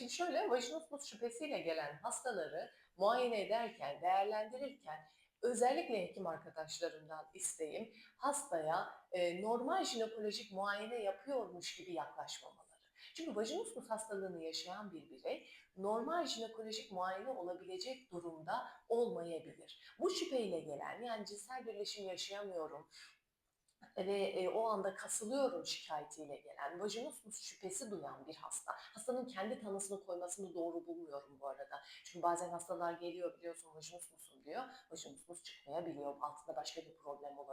Şimdi şöyle vajinismus şüphesiyle gelen hastaları muayene ederken, değerlendirirken özellikle hekim arkadaşlarımdan isteğim hastaya e, normal jinekolojik muayene yapıyormuş gibi yaklaşmamaları. Çünkü vajinismus hastalığını yaşayan bir birey normal jinekolojik muayene olabilecek durumda olmayabilir. Bu şüpheyle gelen yani cinsel birleşim yaşayamıyorum ve e, o anda kasılıyorum şikayetiyle gelen, vajinismus şüphesi duyan bir hasta. Hastanın kendi tanısını koymasını doğru bulmuyorum bu arada. Çünkü bazen hastalar geliyor biliyorsun vajinismusun diyor. Vajinismus çıkmayabiliyor. Altında başka bir problem olabiliyor.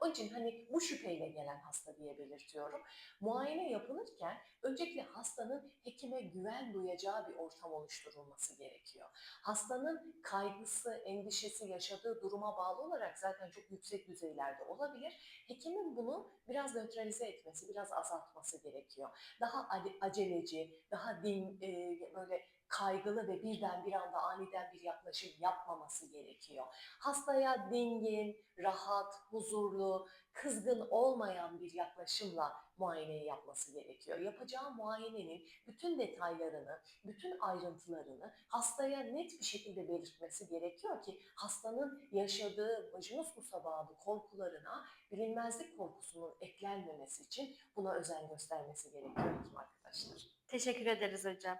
Onun için hani bu şüpheyle gelen hasta diye belirtiyorum. Muayene yapılırken öncelikle hastanın hekime güven duyacağı bir ortam oluşturulması gerekiyor. Hastanın kaygısı, endişesi, yaşadığı duruma bağlı olarak zaten çok yüksek düzeylerde olabilir. Hekimin bunu biraz nötralize etmesi, biraz azaltması gerekiyor. Daha ade- aceleci, daha din, e, böyle kaygılı ve birden bir anda aniden bir yaklaşım yapmaması gerekiyor. Hastaya dingin, rahat, huzurlu, kızgın olmayan bir yaklaşımla muayeneyi yapması gerekiyor. Yapacağı muayenenin bütün detaylarını, bütün ayrıntılarını hastaya net bir şekilde belirtmesi gerekiyor ki hastanın yaşadığı vajinismusa bağlı korkularına bilinmezlik korkusunun eklenmemesi için buna özen göstermesi gerekiyor arkadaşlar. Teşekkür ederiz hocam.